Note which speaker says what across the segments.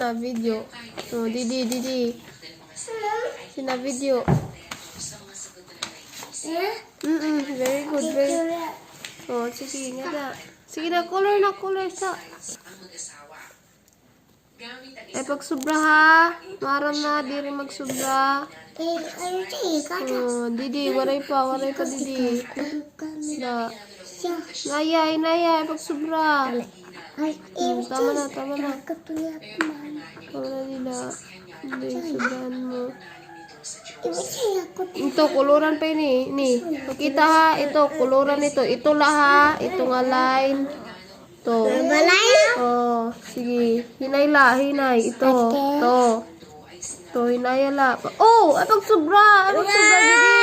Speaker 1: na video. Oh, Didi, Didi. Sina video. Mm-mm, very good, very Oh, sige, nga na. Sige na, color na, color sa. Eh, pag sobra ha. Maram na, di rin magsubra. Oh, Didi, waray pa, waray pa, Didi. Na. Naya, inaya, eh, pag sobra. Tama na, tama na. Na. Hindi, sobrahan mo. Ito, kuluran pa yun eh. Ni, pakita ha. Ito, kuluran ito. Ito lah ha. Ito nga line. Ito. Oh, sige. Hinay la, hinay. Ito. Ito. Ito, hinay la. Oh, apag sobra. Apag sobra, didi.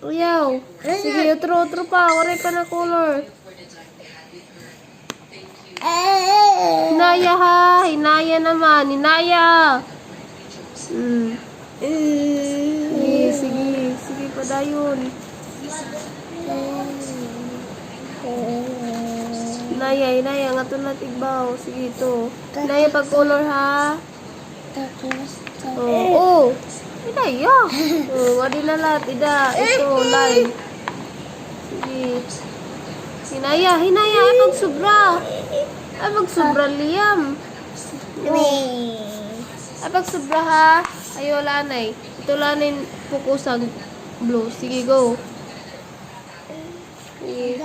Speaker 1: Uyaw. Sige, otro, otro pa. Waray pa na color. Hinaya ha. Hinaya naman. Hinaya. Hmm. Sige, sige. Sige pa dayon. Hinaya, hinaya. Nga ito na tigbaw. Sige, ito. Hinaya pag color ha. Oo. Oh, Hinaya. Oh, wadi na lahat. Ida. Ito, line. Sige. Hinaya, hinaya. Ay, pag sobra. Ay, pag sobra, Liam. Ay, pag sobra ha. Ayo, lanay. Ito lanin pukusang blue. Sige, go. Sige.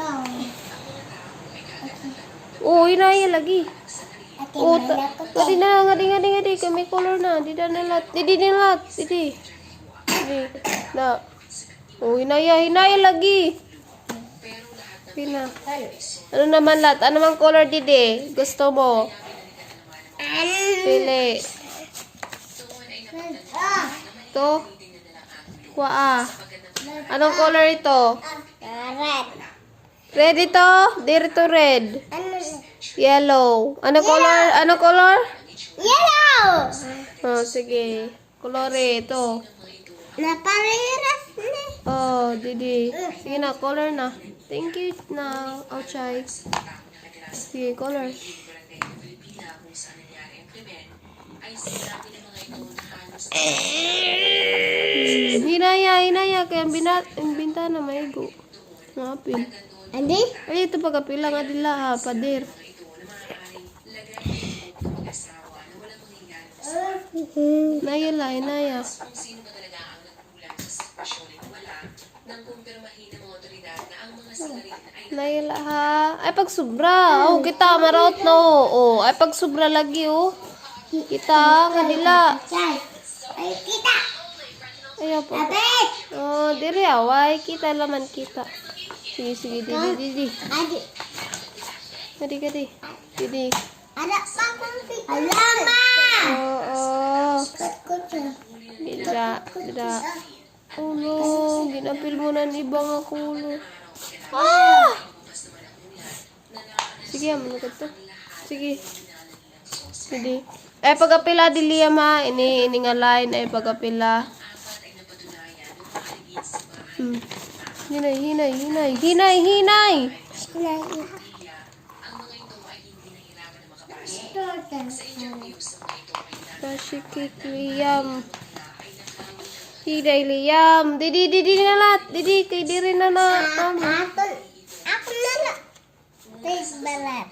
Speaker 1: Oo, hinaya lagi. Oo, ta- ngadi na, ngadi, ngadi, ngadi. Kami color na. Di na nalat. Di, di, nalat. Di, di. Di. Na. Oo, hinaya, hinaya lagi. Pina. Ano naman lat? Ano mang color didi? Gusto mo? Pili. Ito? Kwa ah. Anong color ito? Red ito? Dito red. Yellow. Ano color? Ano color?
Speaker 2: Yellow!
Speaker 1: Oh, sige. Kolore ito.
Speaker 2: Napareras na.
Speaker 1: Oh, didi. Sige na, color na. Thank you na, Ouchay. Sige, color. Hmm, Hinaya, hinaya. Kaya ang, bina, ang bintana may go. Ngapin.
Speaker 2: Andi?
Speaker 1: Ay, ito pagkapila nga dila ha, pader. Nayala, hinaya. Nayala ha. Ay, pag sobra. Oh, kita, marot no. Oh, ay, pag sobra lagi, oh. Kita, kanila.
Speaker 2: Ay, kita.
Speaker 1: Ayaw po. Oh, diri away. Kita laman kita. Sige, sige, didi, didi.
Speaker 2: Adi.
Speaker 1: Kadi, kadi. Didi.
Speaker 2: Ada pa kong pita. Alama!
Speaker 1: Oo, oh,
Speaker 2: Kutsa.
Speaker 1: Dida, dida. Ulo, ginapil mo na ni ibang ako ulo. Ah! Sige, aman ka to. Sige. Sige. Eh, pagapila dili ma, ini ini nga line ay pagapila. Hmm. Hinay, hinay, hinay, hinay, hinay.
Speaker 2: Sila
Speaker 1: Kashikik Liam. Hinay, Liam. Didi, didi na lahat. Didi, kay diri na na.
Speaker 2: Ako na lang. Please, balat.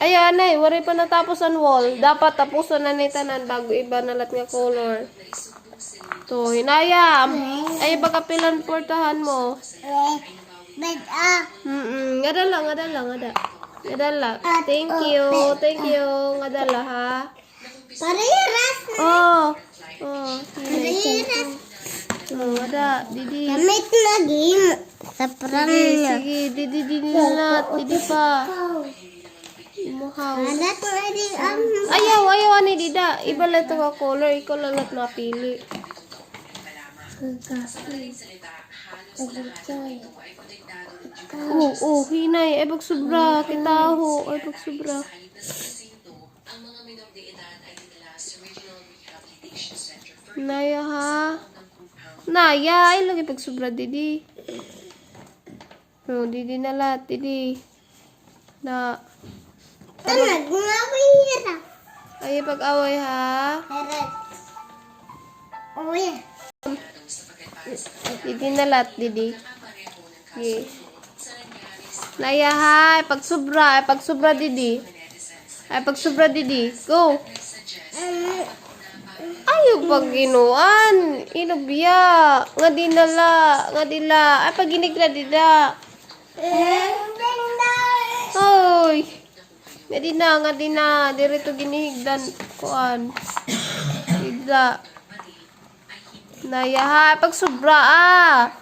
Speaker 1: Ay, anay, wari pa natapos ang wall. Dapat tapusan na ni tanan bago iba na lahat nga color. To, hinayam. Ay, baka pilan portahan mo.
Speaker 2: Eh, bed ah.
Speaker 1: Mm-mm, ngadala, ngadala, ngada. Ngadala. Thank you, thank you. Ngadala, ha?
Speaker 2: Pareras.
Speaker 1: Oh, oh. Oh, ngada, didi.
Speaker 2: Gamit lagi sa pram niya.
Speaker 1: sige, didi, didi na. Didi pa. Imuhaw.
Speaker 2: Ada to edi am.
Speaker 1: Ayaw, ayaw, ani, dida. Iba lang ito ka color. Ikaw lang lahat napili. Oo, oh, hinay. Ay, pag sobra. Kita ho. Ay, pag Naya ha? Naya. Ay, lagi pag sobra, didi. Oh, didi na lahat, didi. Na.
Speaker 2: Tanag nga ko hirap.
Speaker 1: Ay, pag-away ha.
Speaker 2: Hirap. Uy.
Speaker 1: Didi na lahat, Didi. Okay. Naya ha, ay pag sobra, ay pag sobra, Didi. Ay pag sobra, Didi. Go.
Speaker 2: Um,
Speaker 1: Ayaw pag ginuan. Inubya. Nga di nala. Nga di la. Ay pag ginigla, dida. Hoy. Nga di na, nga di na. Dirito ginihigdan. Kuan. Dida. Naya ha, pag sobra ah.